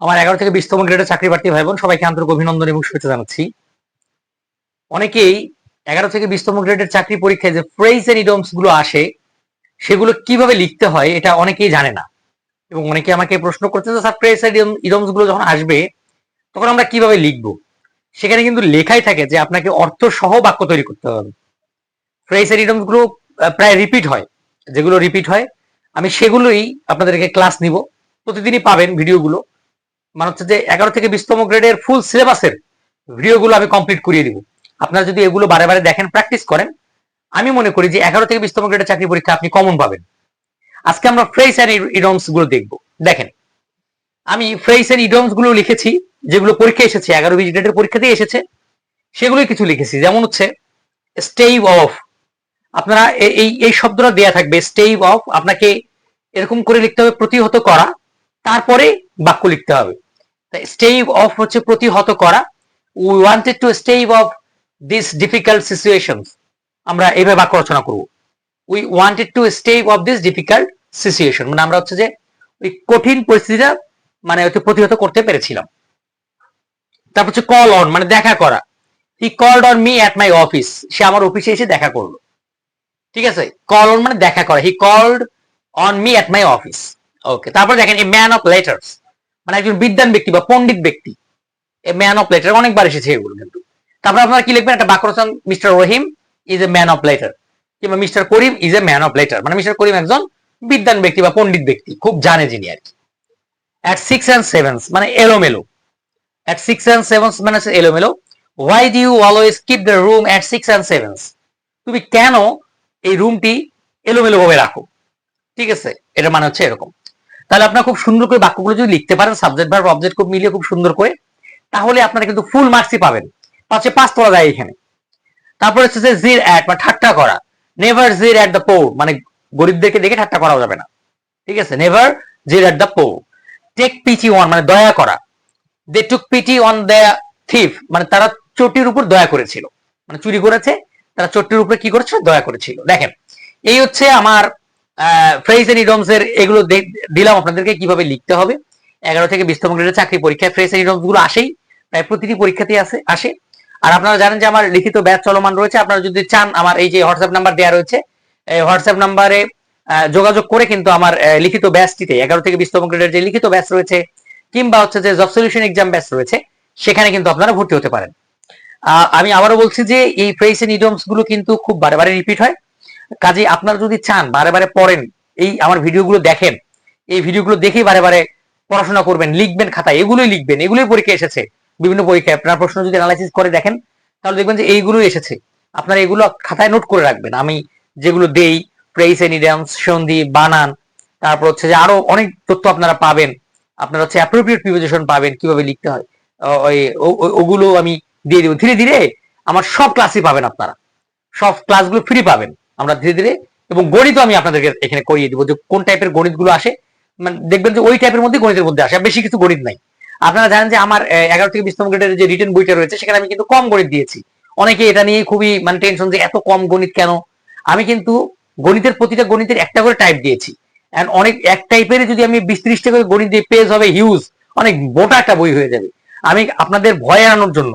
আমার এগারো থেকে বিশতম গ্রেডের চাকরি প্রার্থী ভাই বোন, সবাইকে আন্তরিক অভিনন্দন এবং শুভেচ্ছা জানাচ্ছি। অনেকেই এগারো থেকে বিশতম গ্রেডের চাকরি পরীক্ষায় যে ফ্রেজ এন্ড ইডমসগুলো আসে, সেগুলো কীভাবে লিখতে হয় এটা অনেকেই জানে না। এবং অনেকে আমাকে প্রশ্ন করছে যে, স্যার ফ্রেজ এন্ড ইডমসগুলো যখন আসবে, তখন আমরা কীভাবে লিখব? সেখানে কিন্তু লেখাই থাকে যে আপনাকে অর্থ সহ বাক্য তৈরি করতে হবে। ফ্রেজ এন্ড ইডমসগুলো প্রায় রিপিট হয়। যেগুলো রিপিট হয়, আমি সেগুলোই আপনাদেরকে ক্লাস নিব। প্রতিদিনই পাবেন ভিডিওগুলো মানে হচ্ছে যে এগারো থেকে বিশতম গ্রেডের ফুল সিলেবাসের ভিডিওগুলো আমি কমপ্লিট করিয়ে দিব। আপনারা যদি এগুলো বারে বারে দেখেন প্র্যাকটিস করেন, আমি মনে করি যে এগারো থেকে বিশতম গ্রেডের চাকরি পরীক্ষা আপনি কমন পাবেন। আজকে আমরা ফ্রেস অ্যান্ড ইডমসগুলো দেখব। দেখেন, আমি ফ্রেস অ্যান্ড ইডমসগুলো লিখেছি, যেগুলো পরীক্ষা এসেছে, এগারো বিশ গ্রেডের পরীক্ষাতেই এসেছে, সেগুলোই কিছু লিখেছি। যেমন হচ্ছে স্টেইভ অফ আপনারা এই এই শব্দটা দেয়া থাকবে স্টেইভ অফ আপনাকে এরকম করে লিখতে হবে, প্রতিহত করা, তারপরে বাক্য লিখতে হবে। স্টেইভ অফ হচ্ছে প্রতিহত করা। We wanted to stave off this difficult situation আমরা এইভাবে বাক্য রচনা করব। We wanted to stave off this difficult situation মানে আমরা হচ্ছে যে ওই কঠিন পরিস্থিতিটা মানে হচ্ছে প্রতিহত করতে পেরেছিলাম। তারপর হচ্ছে কল অন মানে দেখা করা। He called on me at my office সে আমার অফিসে এসে দেখা করল। ঠিক আছে? কল অন মানে দেখা করা। He called on me at my office okay তারপর দেখেন এ ম্যান অফ লেটার্স মানে একজন বিদ্যান ব্যক্তি বা পণ্ডিত ব্যক্তি ম্যান অফ লেটার অনেকবার এসেছে এগুলো। কিন্তু তারপর আপনারা কি লিখবেন? একটা বাক্য রচনা mister Rahim is a man of letter কিংবা mister Karim is a man of letter মানে মিস্টার করিম একজন বিদ্যান ব্যক্তি বা পণ্ডিত ব্যক্তি, খুব জানে যিনি আর কি। অ্যাট সিক্স অ্যান্ড সেভেন্স মানে এলোমেলো। অ্যাট সিক্স অ্যান্ড সেভেন্স মানে এলোমেলো। Why do you always keep the room at six and sevens তুমি কেন এই রুমটি এলোমেলো ভাবে রাখো? ঠিক আছে? এটা মানে হচ্ছে এরকম। তাহলে আপনার খুব সুন্দর করে বাক্যগুলো যদি লিখতে পারেন সাবজেক্ট ভার্ব অবজেক্ট খুব মিলিয়ে খুব সুন্দর করে, তাহলে আপনারা কিন্তু ফুল মার্কসই পাবেন। পাঁচে পাঁচ তোলা যায় এখানে। তারপর হচ্ছে যে জির অ্যাট বা ঠাট্টা করা। নেভার জির অ্যাট দ্য পো মানে গরিবদেরকে দেখে ঠাট্টা করা যাবে না। ঠিক আছে? Never jeer at the poor take pity on মানে দয়া করা। They took pity on the thief মানে তারা চটির উপর দয়া করেছিল। মানে চুরি করেছে। তারা চটির উপরে কি করেছিল? দয়া করেছিল। দেখেন, এই হচ্ছে আমার ইডমস এর এগুলো দিলাম। আপনাদেরকে কীভাবে লিখতে হবে? এগারো থেকে বিশতম গ্রেডের চাকরি পরীক্ষায় এন্ড ইডমসগুলো আসেই, প্রায় প্রতিটি পরীক্ষাতেই আসে আসে। আর আপনারা জানেন যে আমার লিখিত ব্যাচ চলমান রয়েছে। আপনারা যদি চান, আমার এই যে হোয়াটসঅ্যাপ নাম্বার দেওয়া রয়েছে, এই হোয়াটসঅ্যাপ নাম্বারে যোগাযোগ করে কিন্তু আমার লিখিত ব্যাচটিতে, এগারো থেকে বিশতম গ্রেডের যে লিখিত ব্যাচ রয়েছে, কিংবা হচ্ছে যে জব সলিউশন এক্সাম ব্যাচ রয়েছে, সেখানে কিন্তু আপনারা ভর্তি হতে পারেন। আমি আবারও বলছি যে এই ফ্রেজ এন্ড ইডমসগুলো কিন্তু খুব বারে বারে রিপিট হয়। কাজে আপনারা যদি চান, বারে বারে পড়েন, এই আমার ভিডিওগুলো দেখেন, এই ভিডিওগুলো দেখেই বারে বারে পড়াশোনা করবেন, লিখবেন খাতায়, এগুলোই লিখবেন, এগুলোই পরীক্ষা এসেছে, বিভিন্ন পরীক্ষায়। আপনার প্রশ্ন যদি অ্যানালাইসিস করে দেখেন, তাহলে দেখবেন যে এইগুলোই এসেছে। আপনারা এগুলো খাতায় নোট করে রাখবেন। আমি যেগুলো দেই প্রেস এনিডামস সন্ধি বানান তারপর হচ্ছে যে আরও অনেক তথ্য আপনারা পাবেন। আপনারা হচ্ছে অ্যাপ্রোপ্রিয়েট প্রিপোজিশন পাবেন, কীভাবে লিখতে হয়। ওগুলো আমি দিয়ে দিব। ধীরে ধীরে আমার সব ক্লাসই পাবেন আপনারা। সব ক্লাসগুলো ফ্রি পাবেন। আমরা ধীরে ধীরে, এবং গণিতও আমি আপনাদেরকে এখানে করিয়ে দিব যে কোন টাইপের গণিতগুলো আসে। মানে দেখবেন যে ওই টাইপের মধ্যে গণিতের মধ্যে আসে বেশি কিছু গণিত নাই। আপনারা জানেন যে আমার এগারো থেকে বিশতম গ্রেডের যে রিটেন বইটা রয়েছে, সেখানে আমি কিন্তু কম গণিত দিয়েছি। অনেকে এটা নিয়ে খুবই মানে টেনশন যে এত কম গণিত কেন? আমি কিন্তু গণিতের প্রতিটা গণিতের একটা করে টাইপ দিয়েছি। অনেক, এক টাইপের যদি আমি বিশ ত্রিশটা করে গণিত দিয়ে পেজ হবে হিউজ অনেক মোটা একটা বই হয়ে যাবে। আমি আপনাদের ভয় এড়ানোর জন্য,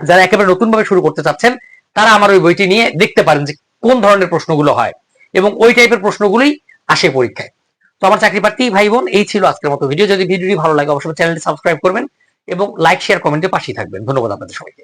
যারা একেবারে নতুন ভাবে শুরু করতে চাচ্ছেন, তারা আমার ওই বইটি নিয়ে দেখতে পারেন যে কোন ধরনের প্রশ্নগুলো হয়? এবং ওই টাইপের প্রশ্নগুলোই আসে পরীক্ষায়। তো আমার চাকরি প্রার্থী ভাই বোন, এই ছিল আজকের মতো ভিডিও যদি ভিডিওটি ভালো লাগে, অবশ্যই চ্যানেলটি সাবস্ক্রাইব করবেন এবং লাইক শেয়ার কমেন্টে পাশেই থাকবেন। ধন্যবাদ আপনাদের সবাইকে।